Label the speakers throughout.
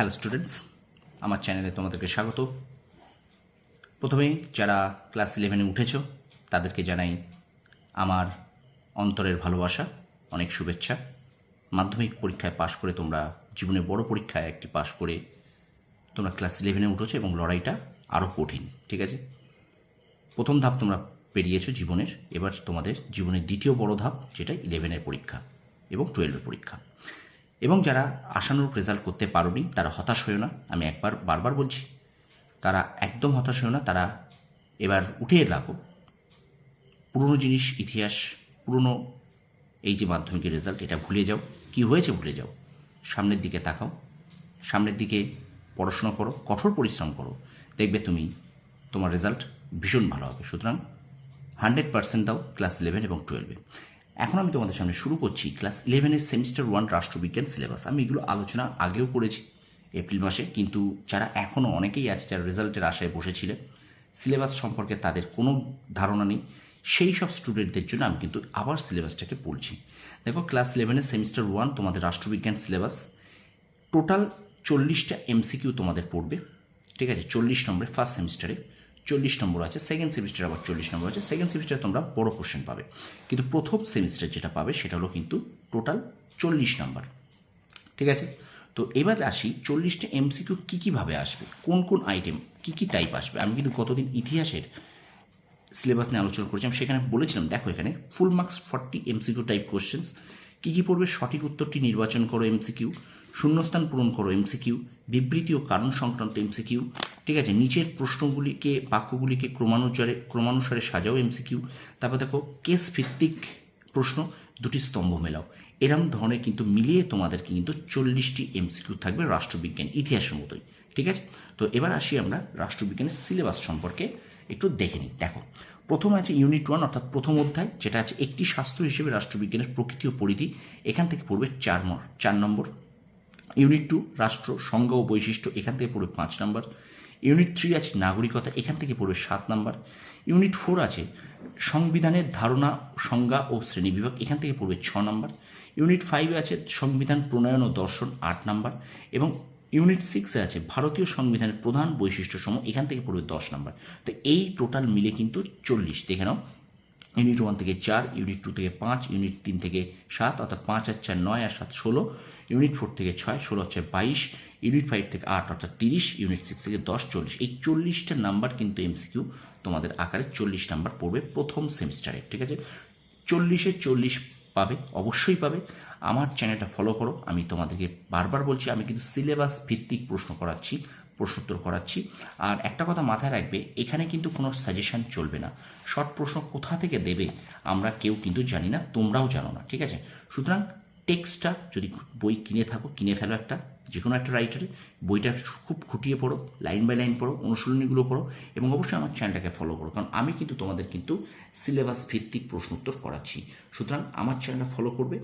Speaker 1: Hello students আমার চ্যানেলে তোমাদেরকে স্বাগত। প্রথমে যারা ক্লাস ইলেভেনে উঠেছ, তাদেরকে জানাই আমার অন্তরের ভালোবাসা, অনেক শুভেচ্ছা। মাধ্যমিক পরীক্ষায় পাশ করে তোমরা জীবনে বড় পরীক্ষায় একটি পাশ করে তোমরা ক্লাস ইলেভেনে উঠেছো এবং লড়াইটা আরও কঠিন, ঠিক আছে? প্রথম ধাপ তোমরা পেরিয়েছো জীবনের, এবার তোমাদের জীবনের দ্বিতীয় বড় ধাপ, যেটা ইলেভেনের পরীক্ষা এবং টুয়েলভের পরীক্ষা। এবং যারা আশানুরূপ রেজাল্ট করতে পারোনি, তারা হতাশ হয়েও না। আমি একবার, বারবার বলছি, তারা একদম হতাশ হয়েও না। তারা এবার উঠে লাগো পুরনো জিনিস, ইতিহাস, পুরনো এই যে মাধ্যমিকের রেজাল্ট এটা ভুলে যাও। কি হয়েছে ভুলে যাও। সামনের দিকে তাকাও। সামনের দিকে পড়াশোনা করো, কঠোর পরিশ্রম করো। দেখবে তুমি তোমার রেজাল্ট ভীষণ ভালো হবে। সুতরাং হান্ড্রেড পার্সেন্ট দাও ক্লাস ইলেভেন এবং টুয়েলভে এখন আমি তোমাদের সামনে শুরু করছি ক্লাস ইলেভেনের সেমিস্টার ওয়ান রাষ্ট্রবিজ্ঞান সিলেবাস। আমি এগুলো আলোচনা আগেও করেছি এপ্রিল মাসে, কিন্তু যারা এখনও অনেকেই আছে যারা রেজাল্টের আশায় বসেছিলেন সিলেবাস সম্পর্কে তাদের কোনো ধারণা নেই। সেই সব স্টুডেন্টদের জন্য আমি কিন্তু আবার সিলেবাসটাকে পড়ছি। দেখো, ক্লাস ইলেভেনের সেমিস্টার ওয়ান তোমাদের রাষ্ট্রবিজ্ঞান সিলেবাস। টোটাল চল্লিশটা এমসিকিউ তোমাদের পড়বে, ঠিক আছে? চল্লিশ নম্বরে ফার্স্ট সেমিস্টারে। চল্লিশ নম্বর আছে সেকেন্ড সেমিস্টারে আবার চল্লিশ নম্বর আছে সেকেন্ড সেমিস্টারে তোমরা বড় কোশ্চেন পাবে। কিন্তু প্রথম সেমিস্টার যেটা পাবে সেটা হলো কিন্তু টোটাল চল্লিশ নম্বর। ঠিক আছে? তো এবার আসি চল্লিশটা এমসিকিউ কী কীভাবে আসবে? কোন কোন আইটেম কী কী টাইপ আসবে? আমি কিন্তু গতদিন ইতিহাসের সিলেবাস নিয়ে আলোচনা করেছিলাম সেখানে বলেছিলাম, দেখো এখানে full marks forty MCQ type questions কী কী পড়বে? সঠিক উত্তরটি নির্বাচন করো এমসিকিউ শূন্যস্থান পূরণ করো এমসিকিউ বিবৃতি ও কারণ সংক্রান্ত এমসিকিউ ঠিক আছে নিচের প্রশ্নগুলিকে, বাক্যগুলিকে ক্রমানুসারে ক্রমানুসারে সাজাও এমসিকিউ তারপর দেখো কেস ভিত্তিক প্রশ্ন, দুটি স্তম্ভ মেলাও। এরম ধরনের কিন্তু মিলিয়ে তোমাদেরকে কিন্তু চল্লিশটি এমসিকিউ থাকবে রাষ্ট্রবিজ্ঞান ইতিহাসের মতোই, ঠিক আছে? তো এবার আসি আমরা রাষ্ট্রবিজ্ঞানের সিলেবাস সম্পর্কে একটু দেখে নিই। দেখো, প্রথম আছে ইউনিট ওয়ান অর্থাৎ প্রথম অধ্যায়, যেটা আছে একটি শাস্ত্র হিসেবে রাষ্ট্রবিজ্ঞানের প্রকৃতি ও পরিধি। এখান থেকে পড়বে চার চার নম্বর। ইউনিট টু রাষ্ট্র, সংজ্ঞা ও বৈশিষ্ট্য, এখান থেকে পড়বে পাঁচ নম্বর। ইউনিট থ্রি আছে নাগরিকতা, এখান থেকে পড়বে সাত নম্বর। ইউনিট ফোর আছে সংবিধানের ধারণা, সংজ্ঞা ও শ্রেণীবিভাগ এখান থেকে পড়বে ছ নম্বর। ইউনিট ফাইভে আছে সংবিধান প্রণয়ন ও দর্শন, আট নম্বর। এবং ইউনিট সিক্সে আছে ভারতীয় সংবিধানের প্রধান বৈশিষ্ট্য সমূহ, এখান থেকে পড়বে দশ নম্বর। তো এই টোটাল মিলে কিন্তু চল্লিশ। দেখে নাও। ইউনিট ওয়ান থেকে চার ইউনিট টু থেকে পাঁচ ইউনিট তিন থেকে সাত, অর্থাৎ পাঁচ আর চার, নয় আর সাত, ষোলো। ইউনিট ফোর থেকে ছয়, ষোলো হচ্ছে বাইশ, ইউনিট ফাইভ থেকে আট, অর্থাৎ তিরিশ, ইউনিট সিক্স থেকে দশ, চল্লিশ। এই চল্লিশটা নাম্বার কিন্তু এমসিকিউ তোমাদের আকারে চল্লিশ নাম্বার পড়বে প্রথম সেমিস্টারে, ঠিক আছে? চল্লিশে চল্লিশ পাবে, অবশ্যই পাবে। আমার চ্যানেলটা ফলো করো, আমি তোমাদেরকে বারবার বলছি, আমি কিন্তু সিলেবাস ভিত্তিক প্রশ্ন করাচ্ছি, প্রশ্নোত্তর করাচ্ছি। আর একটা কথা মাথায় রাখবে, এখানে কিন্তু কোনো সাজেশন চলবে না। শর্ট প্রশ্ন কোথা থেকে দেবে, আমরা কেউ কিন্তু জানি না, তোমরাও জানো না, ঠিক আছে? সুতরাং টেক্সটটা যদি বই কিনে থাকো, কিনে ফেলো একটা যে কোনো একটা রাইটারে বইটা খুব খুঁটিয়ে পড়ো লাইন বাই লাইন পড়ো, অনুশীলনীগুলো পড়ো এবং অবশ্যই আমার চ্যানেলটাকে ফলো করো। কারণ আমি কিন্তু তোমাদের কিন্তু সিলেবাস ভিত্তিক প্রশ্ন উত্তর করাচ্ছি। সুতরাং আমার চ্যানেলটা ফলো করবে।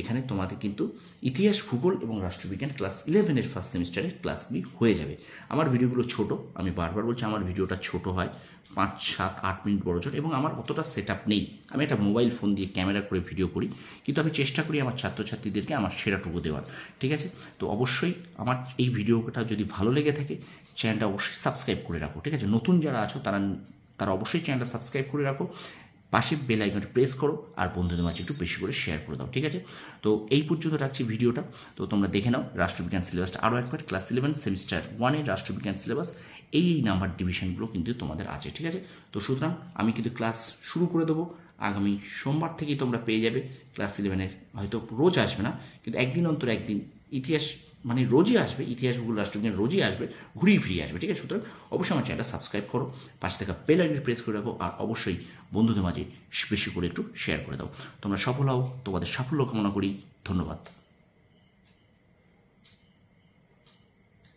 Speaker 1: এখানে তোমাদের কিন্তু ইতিহাস, ভূগোল এবং রাষ্ট্রবিজ্ঞান ক্লাস ইলেভেনের ফার্স্ট সেমিস্টারের ক্লাসগুলি হয়ে যাবে। আমার ভিডিওগুলো ছোট, আমি বারবার বলছি, আমার ভিডিওটা ছোট হয়। পাঁচ সাত আট মিনিট বড় ছোট, এবং আমার অতটা সেট নেই। আমি একটা মোবাইল ফোন দিয়ে ক্যামেরা করে ভিডিও করি, কিন্তু আমি চেষ্টা করি আমার ছাত্রছাত্রীদেরকে আমার সেরাটুকু দেওয়ার, ঠিক আছে? তো অবশ্যই আমার এই ভিডিওটা যদি ভালো লেগে থাকে চ্যানেলটা অবশ্যই সাবস্ক্রাইব করে রাখো, ঠিক আছে? নতুন যারা আছো, তারা তারা অবশ্যই চ্যানেলটা সাবস্ক্রাইব করে রাখো, পাশে বেল আইকনটা প্রেস করো, আর বন্ধুদের মাঝে একটু বেশি করে শেয়ার করে দাও, ঠিক আছে? তো এই পর্যন্ত রাখছি ভিডিওটা তো তোমরা দেখে নাও, রাষ্ট্রবিজ্ঞান সিলেবাসটা আরও একবার ক্লাস ইলেভেন সেমিস্টার ওয়ানের রাষ্ট্রবিজ্ঞান সিলেবাস এই এই নাম্বার ডিভিশনগুলো কিন্তু তোমাদের আছে, ঠিক আছে? তো সুতরাং আমি কিন্তু ক্লাস শুরু করে দেবো। আগামী সোমবার থেকেই তোমরা পেয়ে যাবে। ক্লাস ইলেভেনের হয়তো রোজ আসবে না, কিন্তু একদিন অন্তর একদিন ইতিহাস মানে রোজই আসবে ইতিহাস ভূগোল রাষ্ট্রবিজ্ঞান রোজই আসবে, ঘুরিয়ে ফিরিয়ে আসবে, ঠিক আছে? সুতরাং অবশ্যই আমার চ্যানেলটা সাবস্ক্রাইব করো, পাশে থাকা বেল আইকন প্রেস করে রাখো, আর অবশ্যই বন্ধুদের মাঝে বেশি করে একটু শেয়ার করে দাও। তোমরা সফল হও, তোমাদের সাফল্য কামনা করি। ধন্যবাদ।